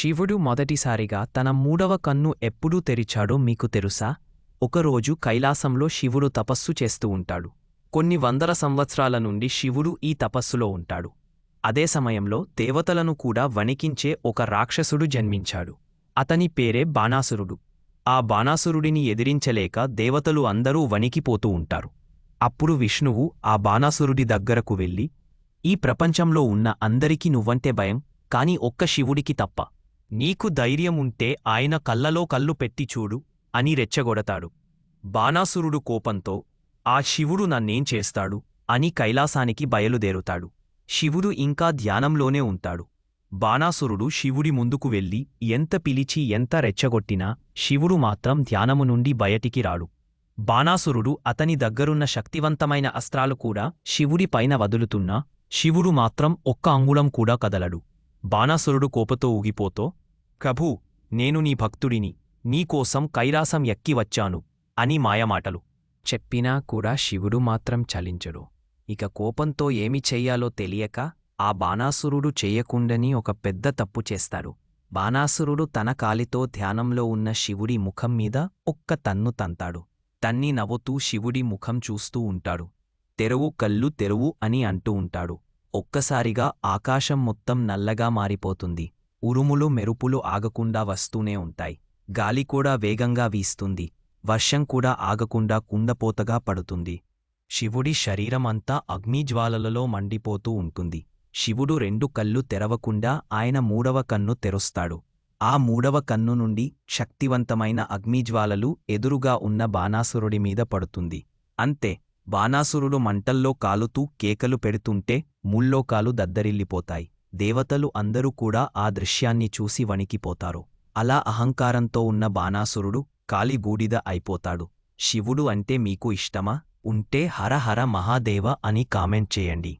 శివుడు మొదటిసారిగా తన మూడవ కన్ను ఎప్పుడు తెరిచాడో మీకు తెలుసా? ఒకరోజు కైలాసంలో శివుడు తపస్సు చేస్తూ ఉంటాడు. కొన్ని వందల సంవత్సరాల నుండి శివుడు ఈ తపస్సులో ఉంటాడు. అదే సమయంలో దేవతలను కూడా వణికించే ఒక రాక్షసుడు జన్మించాడు. అతని పేరే బాణాసురుడు. ఆ బాణాసురుడిని ఎదిరించలేక దేవతలు అందరూ వణికిపోతూ ఉంటారు. అప్పుడు విష్ణువు ఆ బాణాసురుడి దగ్గరకు వెళ్ళి ఈ ప్రపంచంలో ఉన్న అందరికీ నువ్వంటే భయం కాని ఒక్క శివుడికి తప్ప నీకు ధైర్యం ఉంటే ఆయన కళ్ళలో కళ్ళు పెట్టి చూడు అని రెచ్చగొడతాడు. బాణాసురుడు కోపంతో ఆ శివుడు నన్నేం చేస్తాడు? అని కైలాసానికి బయలుదేరుతాడు. శివుడు ఇంకా ధ్యానంలోనే ఉంటాడు. బాణాసురుడు శివుడి ముందుకు వెళ్ళి ఎంత పిలిచి ఎంత రెచ్చగొట్టినా శివుడు మాత్రం ధ్యానము నుండి బయటికి రాడు. బాణాసురుడు అతని దగ్గరున్న శక్తివంతమైన అస్త్రాలు కూడా శివుడి పైన వదులుతున్నా శివుడు మాత్రం ఒక్క అంగుళం కూడా కదలడు. బాణాసురుడు కోపతో ఊగిపోతో ప్రభూ నేను నీ భక్తుడిని నీకోసం కైలాసం ఎక్కి వచ్చాను అని మాయమాటలు. చెప్పినా కూడా శివుడు మాత్రం చలించడు. ఇక కోపంతో ఏమి చెయ్యాలో తెలియక ఆ బాణాసురుడు చెయ్యకుండని ఒక పెద్ద తప్పు చేస్తాడు. బాణాసురుడు తన కాలితో ధ్యానంలో ఉన్న శివుడి ముఖం మీద ఒక్క తన్ను తంతాడు. తన్ని నవ్వుతూ శివుడి ముఖం చూస్తూ ఉంటాడు. తెరువు కళ్ళు తెరువు అని అంటూ ఉంటాడు. ఒక్కసారిగా ఆకాశం మొత్తం నల్లగా మారిపోతుంది. ఉరుములు మెరుపులు ఆగకుండా వస్తూనే ఉంటాయి. గాలి కూడా వేగంగా వీస్తుంది. వర్షం కూడా ఆగకుండా కుండపోతగా పడుతుంది. శివుడి శరీరమంతా అగ్నిజ్వాలలలో మండిపోతూ ఉంటుంది. శివుడు రెండు కళ్ళు తెరవకుండా ఆయన మూడవ కన్ను తెరుస్తాడు. ఆ మూడవ కన్ను నుండి శక్తివంతమైన అగ్నిజ్వాలలు ఎదురుగా ఉన్న బాణాసురుడి మీద పడుతుంది. అంతే బాణాసురుడు మంటల్లో కాలుతూ కేకలు పెడుతుంటే ముల్లోకాలు దద్దరిల్లిపోతాయి. దేవతలు అందరూ కూడా ఆ దృశ్యాన్ని చూసి వణికిపోతారు. అలా అహంకారంతో ఉన్న బాణాసురుడు కాలిగూడిద అయిపోతాడు. శివుడు అంటే మీకు ఇష్టమా? ఉంటే హర హర మహాదేవ అని కామెంట్ చేయండి.